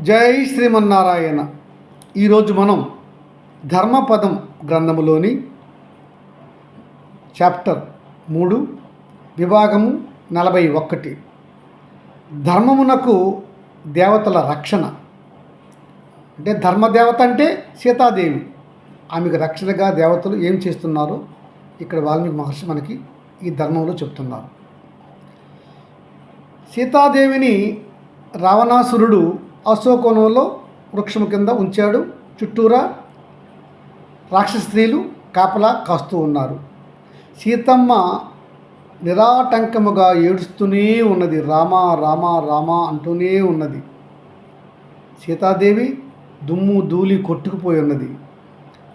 జై శ్రీమన్నారాయణ. ఈరోజు మనం ధర్మపదం గ్రంథములోని చాప్టర్ మూడు విభాగము నలభై ఒకటి. ధర్మమునకు దేవతల రక్షణ. అంటే ధర్మదేవత అంటే సీతాదేవి. ఆమెకు రక్షణగా దేవతలు ఏం చేస్తున్నారో ఇక్కడ వాల్మీకి మహర్షి మనకి ఈ ధర్మంలో చెప్తున్నారు. సీతాదేవిని రావణాసురుడు అశోకోణంలో వృక్షము కింద ఉంచాడు. చుట్టూరా రాక్షస స్త్రీలు కాపలా కాస్తూ ఉన్నారు. సీతమ్మ నిరాటంకముగా ఏడుస్తూనే ఉన్నది. రామ రామ రామ అంటూనే ఉన్నది. సీతాదేవి దుమ్ము ధూళి కొట్టుకుపోయి ఉన్నది.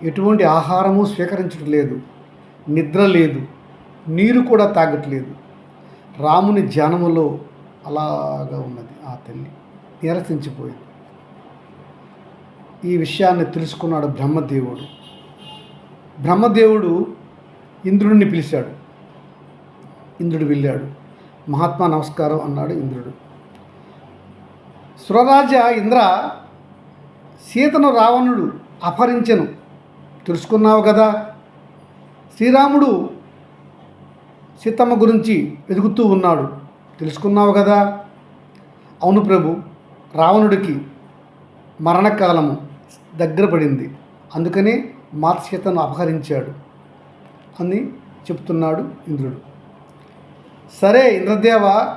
ఎటువంటి ఆహారము స్వీకరించడం లేదు. నిద్ర లేదు. నీరు కూడా తాగట్లేదు. రాముని ధ్యానములో అలాగా ఉన్నది ఆ తల్లి. నీరసించిపోయింది ఈ విషయాన్ని తెలుసుకున్నాడు బ్రహ్మదేవుడు. బ్రహ్మదేవుడు ఇంద్రుడిని పిలిచాడు. ఇంద్రుడు వెళ్ళాడు. మహాత్మా నమస్కారం అన్నాడు ఇంద్రుడు. సురరాజ ఇంద్ర సీతను రావణుడు అపహరించెను. తెలుసుకున్నావు కదా? శ్రీరాముడు సీతమ్మ గురించి వెతుకుతూ ఉన్నాడు. తెలుసుకున్నావు కదా? అవును ప్రభు. రావణుడికి మరణకాలము దగ్గర పడింది. అందుకనే మాత్స్యతను అపహరించాడు అని చెప్తున్నాడు ఇంద్రుడు. సరే ఇంద్రదేవ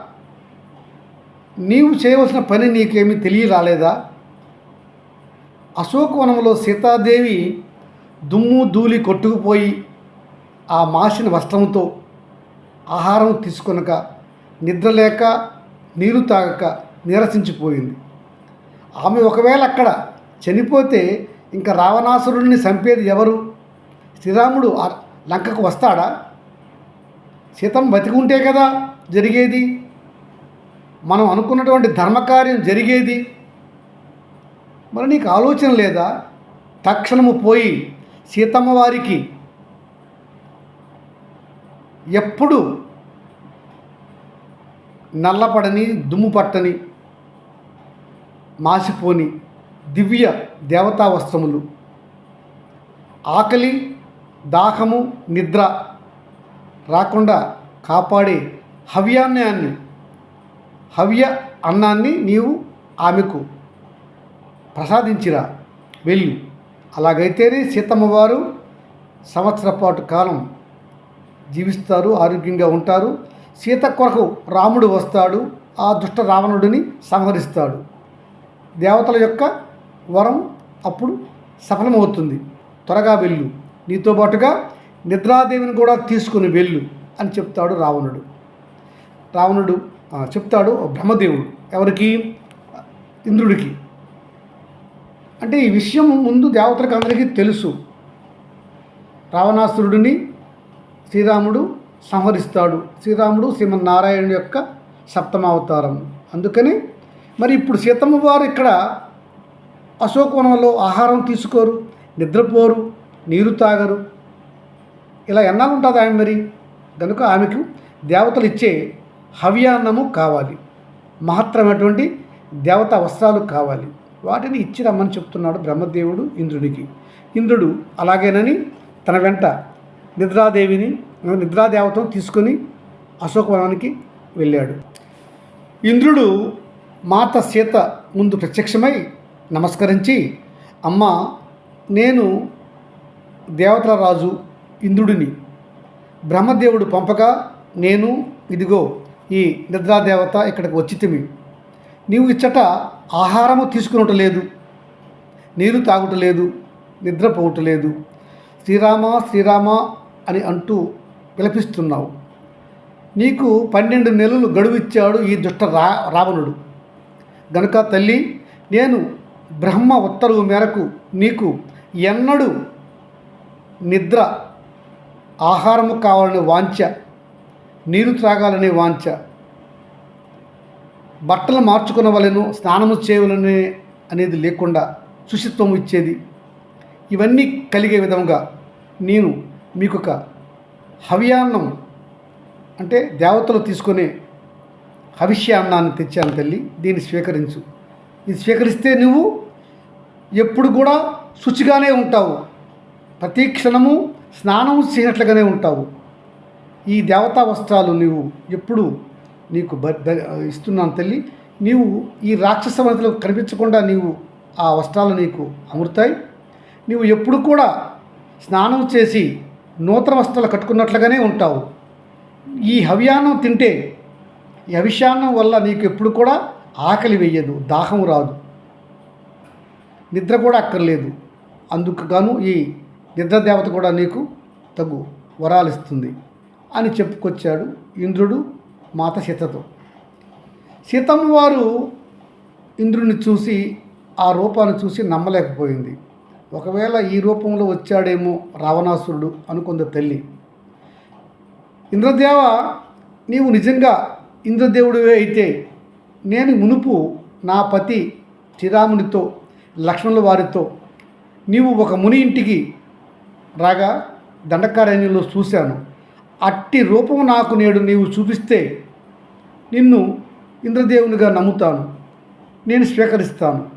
నీవు చేయవలసిన పని నీకేమీ తెలియరాలేదా? అశోకవనంలో సీతాదేవి దుమ్ము ధూళి కొట్టుకుపోయి ఆ మాసిన వస్త్రంతో ఆహారం తీసుకొనక నిద్ర లేక నీరు తాగక నీరసించిపోయింది. ఆమె ఒకవేళ అక్కడ చనిపోతే ఇంకా రావణాసురుడిని చంపేది ఎవరు? శ్రీరాముడు లంకకు వస్తాడా? సీతం బతికుంటే కదా జరిగేది? మనం అనుకున్నటువంటి ధర్మకార్యం జరిగేది? మరి నీకు ఆలోచన లేదా? తక్షణము పోయి సీతమ్మ వారికి ఎప్పుడు నల్లపడని దుమ్ము పట్టని మాసిపోని దివ్య దేవతా వస్త్రములు ఆకలి దాహము నిద్ర రాకుండా కాపాడే హవ్యాన్యాన్ని హవ్య అన్నాన్ని నీవు ఆమెకు ప్రసాదించిరా వెళ్ళు. అలాగైతేనే సీతమ్మ వారు సంవత్సర పాటు కాలం జీవిస్తారు ఆరోగ్యంగా ఉంటారు. సీత కొరకు రాముడు వస్తాడు ఆ దుష్ట రావణుడిని సంహరిస్తాడు. దేవతల యొక్క వరం అప్పుడు సఫలమవుతుంది. త్వరగా వెళ్ళు. నీతో పాటుగా నిద్రాదేవిని కూడా తీసుకుని వెళ్ళు అని చెప్తాడు రావణుడు. రావణుడు చెప్తాడు బ్రహ్మదేవుడు ఎవరికి? ఇంద్రుడికి. అంటే ఈ విషయం ముందు దేవతలకు అందరికీ తెలుసు. రావణాసురుడిని శ్రీరాముడు సంహరిస్తాడు. శ్రీరాముడు శ్రీమన్నారాయణుడి యొక్క సప్తమావతారం. అందుకని మరి ఇప్పుడు సీతమ్మ వారు ఇక్కడ అశోకవనంలో ఆహారం తీసుకోరు నిద్రపోరు నీరు తాగరు. ఇలా ఎన్నాళ్ళు ఉంటుంది ఆమె మరి? కనుక ఆమెకు దేవతలు ఇచ్చే హవ్యాన్నము కావాలి. మహత్తరమైనటువంటి దేవతా వస్త్రాలు కావాలి. వాటిని ఇచ్చి రమ్మని చెప్తున్నాడు బ్రహ్మదేవుడు ఇంద్రుడికి. ఇంద్రుడు అలాగేనని తన వెంట నిద్రాదేవిని నిద్రాదేవతను తీసుకొని అశోకవనానికి వెళ్ళాడు. ఇంద్రుడు మాత సీత ముందు ప్రత్యక్షమై నమస్కరించి అమ్మ నేను దేవతల రాజు ఇంద్రుడిని. బ్రహ్మదేవుడు పంపగా నేను ఇదిగో ఈ నిద్రాదేవత ఇక్కడికి వచ్చితిమి నీవు ఇచ్చట ఆహారము తీసుకునటలేదు నీరు తాగుటలేదు నిద్రపోవటలేదు శ్రీరామ శ్రీరామ అని అంటూ విలపిస్తున్నావు. నీకు పన్నెండు నెలలు గడువిచ్చాడు ఈ దుష్ట రా రావణుడు. గనుక తల్లి నేను బ్రహ్మ ఉత్తర్వు మేరకు నీకు ఎన్నడూ నిద్ర ఆహారము కావాలనే వాంఛ నీరు త్రాగాలనే వాంఛ బట్టలు మార్చుకున్న వలెను స్నానము చేయవలనే అనేది లేకుండా శుచిత్వం ఇచ్చేది. ఇవన్నీ కలిగే విధంగా నేను మీకు ఒక హవ్యాన్నం అంటే దేవతలు తీసుకునే హవిష్య అన్నాన్ని తెచ్చాను తల్లి దీన్ని స్వీకరించు. ఇది స్వీకరిస్తే నువ్వు ఎప్పుడు కూడా శుచిగానే ఉంటావు. ప్రతి క్షణము స్నానం చేయనట్లుగానే ఉంటావు. ఈ దేవతా వస్త్రాలు నీవు ఎప్పుడు నీకు బ- ఇస్తున్నాను తల్లి నీవు ఈ రాక్షస వనతలకు కనిపించకుండా నీవు ఆ వస్త్రాలు నీకు అమరుతాయి నీవు ఎప్పుడు కూడా స్నానం చేసి నూతన వస్త్రాలు కట్టుకున్నట్లుగానే ఉంటావు. ఈ హవ్యానం తింటే యవిషాన్నం వల్ల నీకు ఎప్పుడు కూడా ఆకలి వెయ్యదు దాహం రాదు. నిద్ర కూడా అక్కర్లేదు. అందుకు గాను ఈ నిద్ర దేవత కూడా నీకు తగు వరాలిస్తుంది అని చెప్పుకొచ్చాడు ఇంద్రుడు మాత సీతతో. సీతమ్మ వారు ఇంద్రుడిని చూసి ఆ రూపాన్ని చూసి నమ్మలేకపోయింది. ఒకవేళ ఈ రూపంలో వచ్చాడేమో రావణాసురుడు అనుకుంది తల్లి. ఇంద్రదేవ నీవు నిజంగా ఇంద్రదేవుడివే అయితే నేను మునుపు నా పతి శ్రీరామునితో లక్ష్మణుల వారితో నీవు ఒక ముని ఇంటికి రాగా దండకారణ్యంలో చూశాను. అట్టి రూపం నాకు నేడు నీవు చూపిస్తే నిన్ను ఇంద్రదేవునిగా నమ్ముతాను. నేను స్వీకరిస్తాను.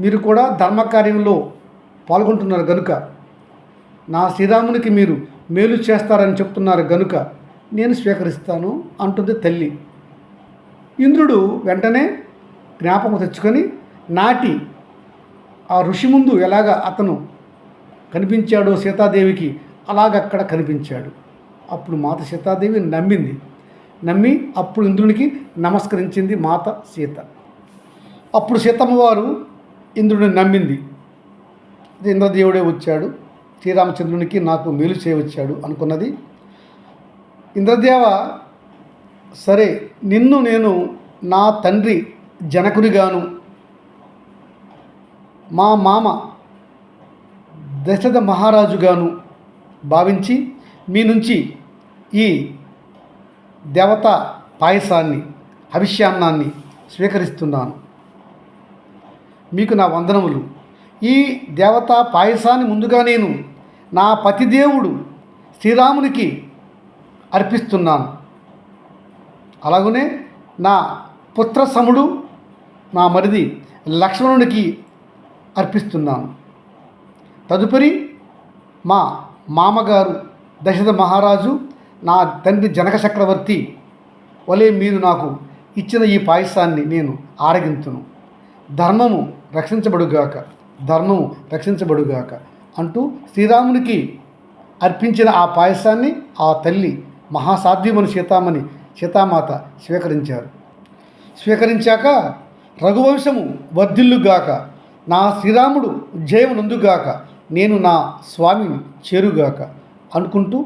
మీరు కూడా ధర్మకార్యంలో పాల్గొంటున్నారు గనుక. నా శ్రీరామునికి మీరు మేలు చేస్తారని చెప్తున్నారు గనుక నేను స్వీకరిస్తాను అంటుంది తల్లి. ఇంద్రుడు వెంటనే జ్ఞాపకం తెచ్చుకొని నాటి ఆ ఋషి ముందు ఎలాగ అతను కనిపించాడో సీతాదేవికి అలాగక్కడ కనిపించాడు. అప్పుడు మాత సీతాదేవి నమ్మింది. నమ్మి అప్పుడు ఇంద్రునికి నమస్కరించింది మాత సీత. అప్పుడు సీతమ్మవారు ఇంద్రుడిని నమ్మింది. ఇంద్రదేవుడే వచ్చాడు. శ్రీరామచంద్రునికి నాకు మేలు చేయవచ్చాడు అనుకున్నది. ఇంద్రదేవ సరే నిన్ను నేను నా తండ్రి జనకునిగాను. మా మామ దశరథ మహారాజుగాను భావించి మీ నుంచి ఈ దేవత పాయసాన్ని హవిష్యాన్నాన్ని స్వీకరిస్తున్నాను. మీకు నా వందనములు. ఈ దేవతా పాయసాన్ని ముందుగా నేను నా పతిదేవుడు శ్రీరామునికి అర్పిస్తున్నాను. అలాగనే నా పుత్ర సముడు నా మరిది లక్ష్మణునికి అర్పిస్తున్నాను. తదుపరి మా మామగారు దశరథ మహారాజు నా తండ్రి జనక చక్రవర్తి వలె మీరు నాకు ఇచ్చిన ఈ పాయసాన్ని నేను ఆరగింతును. ధర్మము రక్షించబడుగాక ధర్మము రక్షించబడుగాక అంటూ శ్రీరామునికి అర్పించిన ఆ పాయసాన్ని ఆ తల్లి మహాసాధ్యమని సీతామణి సీతామాత స్వీకరించారు. స్వీకరించాక రఘువంశము వర్ధిల్లుగాక నా శ్రీరాముడు జయమునందుగాక నేను నా స్వామిని చేరుగాక అనుకుంటూ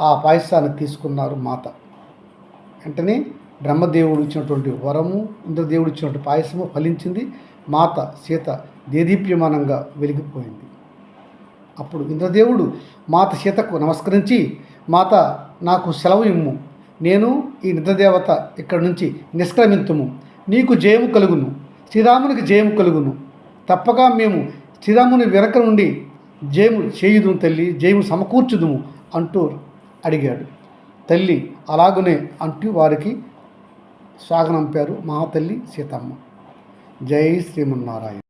ఆ పాయసాన్ని తీసుకున్నారు మాత. వెంటనే బ్రహ్మదేవుడు ఇచ్చినటువంటి వరము ఇంద్రదేవుడు ఇచ్చినటువంటి పాయసము ఫలించింది. మాత సీత దేదీప్యమానంగా వెలిగిపోయింది. అప్పుడు ఇంద్రదేవుడు మాత సీతకు నమస్కరించి మాత నాకు సెలవు ఇమ్ము. నేను ఈ నిద్రదేవత ఇక్కడి నుంచి నిష్క్రమింతుము. నీకు జయము కలుగును. శ్రీరామునికి జయము కలుగును. తప్పక మేము శ్రీరాముని వెనక నుండి జయము చేయుదుము తల్లి జయము సమకూర్చుదుము అంటూ అడిగాడు. తల్లి అలాగునే అంటూ వారికి సాగనంపారు మహాతల్లి సీతమ్మ. జై శ్రీమన్నారాయణ.